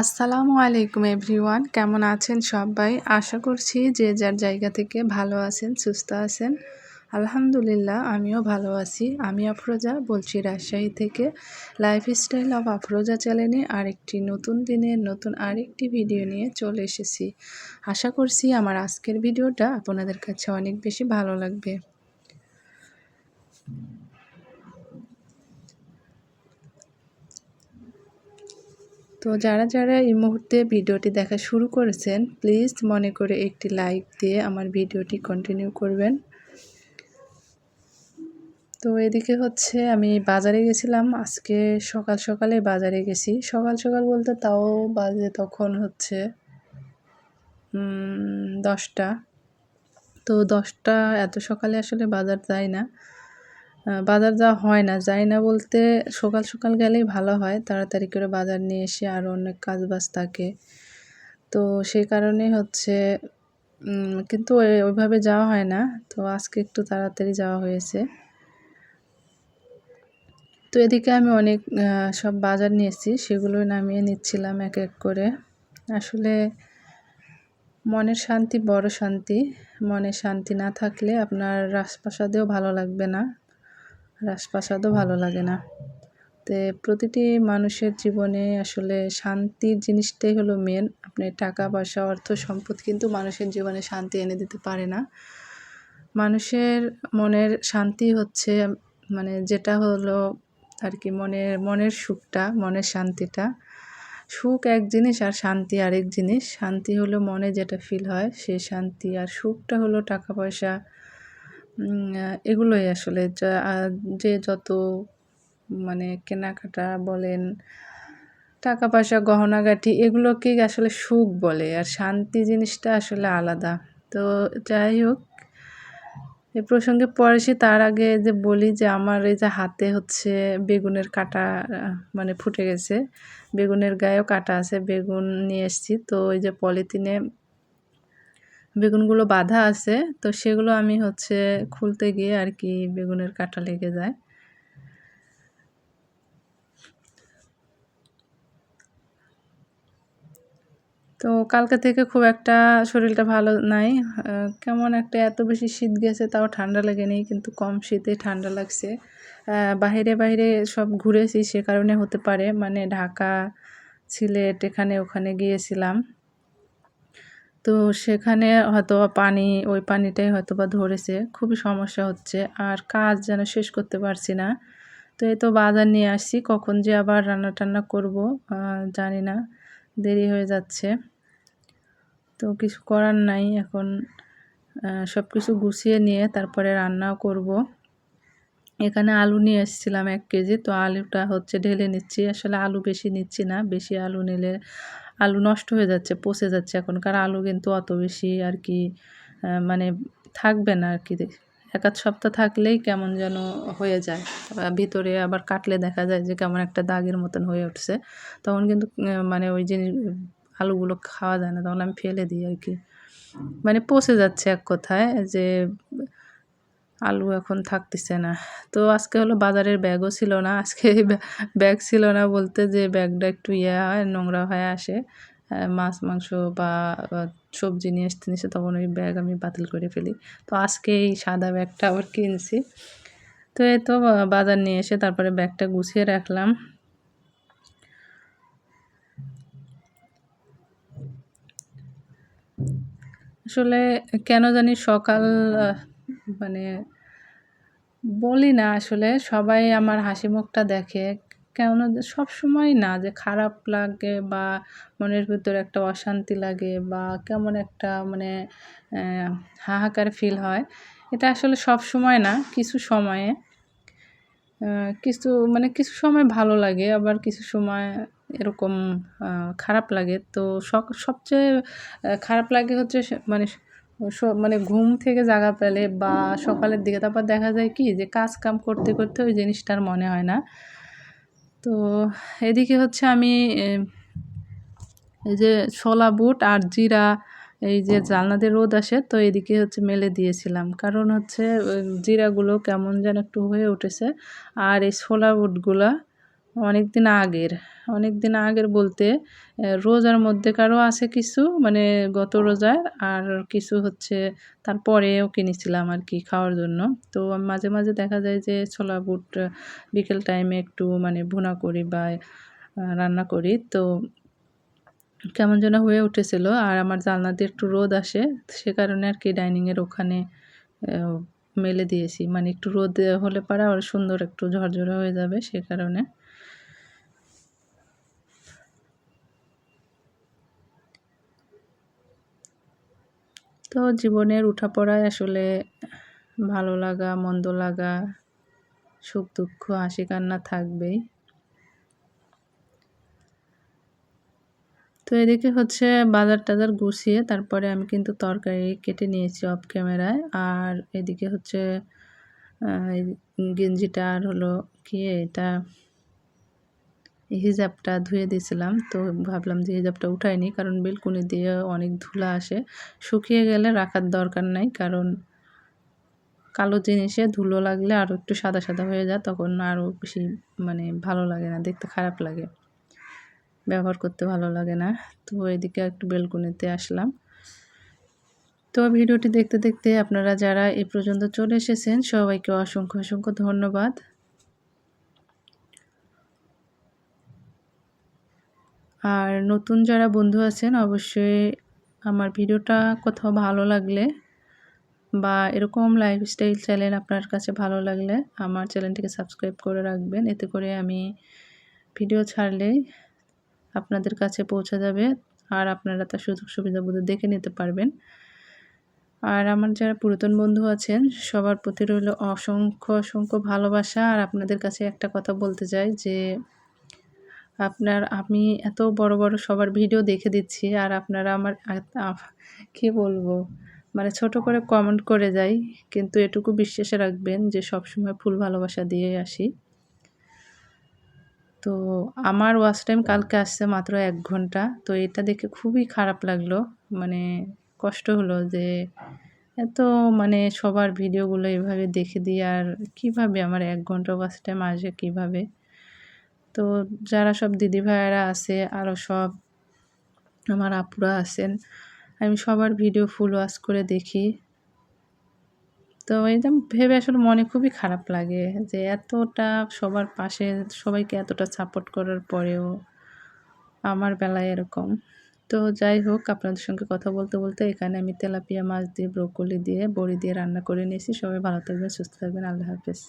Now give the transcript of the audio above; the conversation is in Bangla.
আসসালামু আলাইকুম এভরিওয়ান, কেমন আছেন সবাই? আশা করছি যে যার জায়গা থেকে ভালো আছেন, সুস্থ আছেন, আলহামদুলিল্লাহ আমিও ভালো আছি। আমি আফরোজা বলছি রাজশাহী থেকে লাইফস্টাইল অফ আফরোজা চ্যানেলে আরেকটি নতুন দিনের নতুন আরেকটি ভিডিও নিয়ে চলে এসেছি। আশা করছি আমার আজকের ভিডিওটা আপনাদের কাছে অনেক বেশি ভালো লাগবে। তো যারা যারা এই মুহূর্তে ভিডিওটি দেখা শুরু করেছেন প্লিজ মনে করে একটি লাইক দিয়ে আমার ভিডিওটি কন্টিনিউ করবেন। তো এদিকে হচ্ছে আমি বাজারে গেছিলাম, আজকে সকাল সকালে বাজারে গেছি। সকাল সকাল বলতে তাও বাজে তখন হচ্ছে দশটা। তো দশটা এত সকালে আসলে বাজার যায় না। বাজার যাওয়া হয় না। যাই না বলতে সকাল সকাল গেলেই ভালো হয়। তাড়াতাড়ি করে বাজার নিয়ে এসে আরও অনেক কাজ বাজ থাকে। তো সেই কারণে হচ্ছে কিন্তু ওইভাবে যাওয়া হয় না। তো আজকে একটু তাড়াতাড়ি যাওয়া হয়েছে। তো এদিকে আমি অনেক সব বাজার নিয়েছি সেগুলো নামিয়ে নিচ্ছিলাম এক এক করে। আসলে মনের শান্তি বড় শান্তি। মনে শান্তি না থাকলে আপনার রাজপ্রাসাদেও ভালো লাগবে না। রাজপ্রাসাদও ভালো লাগে না। তো প্রতিটি মানুষের জীবনে আসলে শান্তির জিনিসটাই হলো মেন আপনি টাকা, পয়সা, অর্থ, সম্পদ কিন্তু মানুষের জীবনে শান্তি এনে দিতে পারে না। মানুষের মনের শান্তি হচ্ছে মানে যেটা হলো আর কি মনের মনের সুখটা, মনের শান্তিটা। সুখ এক জিনিস আর শান্তি আরেক জিনিস। শান্তি হলো মনে যেটা ফিল হয়, সে শান্তি। আর সুখটা হলো টাকা, পয়সা এগুলোই আসলে যে যত মানে কেনাকাটা বলেন টাকা পয়সা গহনাগাটি এগুলোকেই আসলে সুখ বলে আর শান্তি জিনিসটা আসলে আলাদা। তো যাই হোক, এ প্রসঙ্গে পড়েছি তার আগে যে বলি যে আমার এই যে হাতে হচ্ছে বেগুনের কাটা মানে ফুটে গেছে, বেগুনের গায়েও কাটা আছে, বেগুন নিয়ে এসেছি। তো ওই যে পলিথিনে বেগুনগুলো বাঁধা আছে, তো সেগুলো আমি হচ্ছে খুলতে গিয়ে আর কি বেগুনের কাটা লেগে যায়। তো কালকে থেকে খুব একটা শরীরটা ভালো নাই কেমন একটা এত বেশি শীত গেছে তাও ঠান্ডা লাগেনি, কিন্তু কম শীতে ঠান্ডা লাগছে। বাহিরে বাইরে সব ঘুরেছি, সে কারণে হতে পারে মানে ঢাকা, সিলেট এখানে ওখানে গিয়েছিলাম। তো সেখানে হয়তো পানি, ওই পানিটাই হয়তো বা ধরেছে। খুবই সমস্যা হচ্ছে। আর কাজ যেন শেষ করতে পারছি না। তো এই তো বাজার নিয়ে আসছি। কখন যে আবার রান্না টান্না করব জানি না। দেরি হয়ে যাচ্ছে। তো কিছু করার নাই এখন। সব কিছু গুছিয়ে নিয়ে তারপরে রান্নাও করব। এখানে আলু নিয়ে এসেছিলাম এক কেজি। তো আলুটা হচ্ছে ঢেলে নিচ্ছি। আসলে আলু বেশি নিচ্ছি না। বেশি আলু নিলে আলু নষ্ট হয়ে যাচ্ছে, পচে যাচ্ছে এখন। এখনকার আলু কিন্তু অত বেশি আর কি মানে থাকবে না আর কি। এক আধ সপ্তাহ থাকলেই কেমন যেন হয়ে যায়। ভিতরে আবার কাটলে দেখা যায় যে কেমন একটা দাগের মতন হয়ে উঠছে। তখন কিন্তু মানে ওই জিনিস, আলুগুলো খাওয়া যায় না। তখন আমি ফেলে দিই আর কি। মানে পচে যাচ্ছে এক কথায় যে আলু এখন থাকতেছে না। তো আজকে হলো বাজারের ব্যাগও ছিল না। আজকে ব্যাগ ছিল না বলতে যে ব্যাগটা একটু ইয়ে হয় নোংরা হয়ে আসে। মাছ, মাংস বা সবজি নিয়ে আসতে নিচ্ছে তখন ওই ব্যাগ আমি বাতিল করে ফেলি। তো আজকে এই সাদা ব্যাগটা আবার কিনছি। তো এই তো বাজার নিয়ে এসে তারপরে ব্যাগটা গুছিয়ে রাখলাম। আসলে কেন জানি সকাল মানে বলি না আসলে, সবাই আমার হাসি মুখটা দেখে। কেন সব সময় না যে খারাপ লাগে বা মনের ভিতরে একটা অশান্তি লাগে বা কেমন একটা মানে হাহাকার ফিল হয়, এটা আসলে সব সময় না, কিছু সময়ে। কিছু মানে কিছু সময় ভালো লাগে, আবার কিছু সময় এরকম খারাপ লাগে। তো সবচেয়ে খারাপ লাগে হচ্ছে মানে মানে ঘুম থেকে জাগা পেলে বা সকালের দিকে, তারপর দেখা যায় কি যে কাজ কাম করতে করতে ওই জিনিসটার মনে হয় না। তো এদিকে হচ্ছে আমি এই যে ছোলা বুট আর জিরা, এই যে জালনাতে রোদ আসে, তো এদিকে হচ্ছে মেলে দিয়েছিলাম। কারণ হচ্ছে জিরাগুলো কেমন যেন একটু হয়ে উঠেছে। আর এই ছোলা বুটগুলো অনেক দিন আগের অনেক দিন আগের বলতে রোজার মধ্যেকারও আছে কিছু মানে গত রোজার, আর কিছু হচ্ছে তারপরেও কিনেছিলাম আর কি খাওয়ার জন্য। তো মাঝে মাঝে দেখা যায় যে ছোলা বুট বিকেল টাইমে একটু মানে ভুনা করি বা রান্না করি। তো কেমন যেন হয়ে উঠেছিল, আর আমার জানলা দিয়ে একটু রোদ আসে, সে কারণে আর কি ডাইনিংয়ের ওখানে মেলে দিয়েছি। মানে একটু রোদ হলে পারে আর সুন্দর একটু ঝরঝরে হয়ে যাবে সে কারণে। তো জীবনের উঠাপড়ায় আসলে ভালো লাগা, মন্দ লাগা, সুখ দুঃখ, হাসি কান্না থাকবেই। তো এদিকে হচ্ছে বাজার টাজার গুছিয়ে তারপরে আমি কিন্তু তরকারি কেটে নিয়েছি অফ ক্যামেরায় আর এদিকে হচ্ছে গেঞ্জিটা আর হলো কি এটা, হিজাবটা ধুয়ে দিয়েছিলাম। তো ভাবলাম যে হিজাবটা উঠাইনি কারণ বেলকুনি দিয়ে অনেক ধুলা আসে। শুকিয়ে গেলে রাখার দরকার নাই কারণ কালো জিনিসে ধুলো লাগলে আরও একটু সাদা সাদা হয়ে যায়, তখন আরও বেশি মানে ভালো লাগে না, দেখতে খারাপ লাগে। ব্যবহার করতে ভালো লাগে না। তো এদিকে একটু বেলকুনিতে আসলাম। তো ভিডিওটি দেখতে দেখতে আপনারা যারা এ পর্যন্ত চলে এসেছেন, সবাইকে অসংখ্য অসংখ্য ধন্যবাদ। আর নতুন যারা বন্ধু আছেন, অবশ্যই আমার ভিডিওটা কোথাও ভালো লাগলে বা এরকম লাইফস্টাইল চ্যানেল আপনার কাছে ভালো লাগলে, আমার চ্যানেলটিকে সাবস্ক্রাইব করে রাখবেন। এতে করে আমি ভিডিও ছাড়লেই আপনাদের কাছে পৌঁছে যাবে আর আপনারা তার সুযোগ সুবিধা বুঝে দেখে নিতে পারবেন। আর আমার যারা পুরাতন বন্ধু আছেন, সবার প্রতি রইল অসংখ্য অসংখ্য ভালোবাসা। আর আপনাদের কাছে একটা কথা বলতে চাই যে, আপনার আমি এত বড় বড় সবার ভিডিও দেখে দিচ্ছি আর আপনারা আমার কি বলব? মানে ছোট করে কমেন্ট করে যাই। কিন্তু এটুকু বিশ্বাসে রাখবেন যে সব সময় ফুল ভালোবাসা দিয়ে আসি। তো আমার ওয়াচ টাইম কালকে আসছে মাত্র এক ঘণ্টা। তো এটা দেখে খুবই খারাপ লাগল। মানে কষ্ট হলো যে এত মানে সবার ভিডিওগুলো এভাবে দেখে দিই আর কীভাবে আমার এক ঘণ্টা ওয়াচ টাইম আসে কীভাবে? তো যারা সব দিদি ভাইয়েরা আছে আরও সব আমার আপুরা আছেন, আমি সবার ভিডিও ফুল ওয়াচ করে দেখি। তো যে ভেবে আসলে মনে খুবই খারাপ লাগে যে এতটা সবার পাশে, সবাইকে এতটা সাপোর্ট করার পরেও আমার বেলায় এরকম। তো যাই হোক, আপনাদের সঙ্গে কথা বলতে বলতে এখানে আমি তেলাপিয়া মাছ দিয়ে ব্রোকলি দিয়ে, বড়ি দিয়ে রান্না করে নিয়েছি। সবাই ভালো থাকবেন, সুস্থ থাকবেন। আল্লাহ হাফেজ।